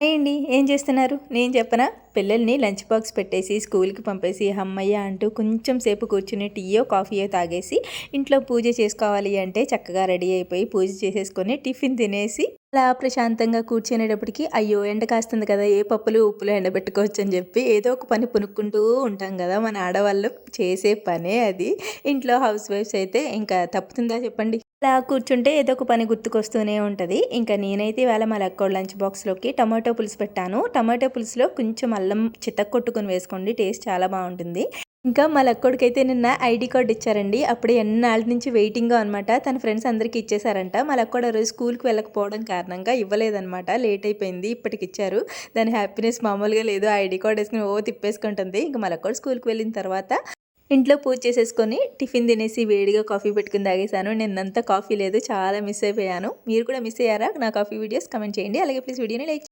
అయ్యండి ఏం చేస్తున్నారు? నేను చెప్పనా? పిల్లల్ని లంచ్ బాక్స్ పెట్టేసి స్కూల్కి పంపేసి అమ్మయ్య అంటూ కొంచెం సేపు కూర్చుని టీయో కాఫీయో తాగేసి ఇంట్లో పూజ చేసుకోవాలి అంటే చక్కగా రెడీ అయిపోయి పూజ చేసేసుకొని టిఫిన్ తినేసి అలా ప్రశాంతంగా కూర్చునేటప్పటికి అయ్యో ఎండ కాస్తుంది కదా ఏ పప్పులు ఉప్పులు ఎండబెట్టుకోవచ్చు అని చెప్పి ఏదో ఒక పని పునుక్కుంటూ ఉంటాం కదా మన ఆడవాళ్ళు చేసే పనే అది. ఇంట్లో హౌస్ వైఫ్స్ అయితే ఇంకా తప్పుతుందా చెప్పండి? అలా కూర్చుంటే ఏదో ఒక పని గుర్తుకొస్తూనే ఉంటుంది. ఇంకా నేనైతే ఇవాళ మా లెక్కోడ్ లంచ్ బాక్స్లోకి టమాటో పులుసు పెట్టాను. టమాటో పులుసులో కొంచెం అల్లం చితక్ కొట్టుకుని వేసుకోండి టేస్ట్ చాలా బాగుంటుంది. ఇంకా మా లక్కోడికైతే నిన్న ఐడి కార్డ్ ఇచ్చారండి. అప్పుడు ఎన్నాళ్ళ నుంచి వెయిటింగ్ అనమాట తన ఫ్రెండ్స్ అందరికీ ఇచ్చేసారంట మా లక్కోడు రోజు స్కూల్కి వెళ్ళకపోవడం కారణంగా ఇవ్వలేదనమాట లేట్ అయిపోయింది ఇప్పటికి ఇచ్చారు దాని హ్యాపీనెస్ మామూలుగా లేదు. ఐడి కార్డు వేసుకుని ఓ తిప్పేసుకుంటుంది. ఇంకా మా లక్కోడు స్కూల్కి వెళ్ళిన తర్వాత ఇంట్లో పూజ చేసేసుకొని టిఫిన్ తినేసి వేడిగా కాఫీ పెట్టుకుని తాగేశాను. నిన్నంతా కాఫీ లేదు చాలా మిస్ అయిపోయాను. మీరు కూడా మిస్ అయ్యారా నా కాఫీ వీడియోస్? కమెంట్ చేయండి. అలాగే ప్లీజ్ వీడియోని లైక్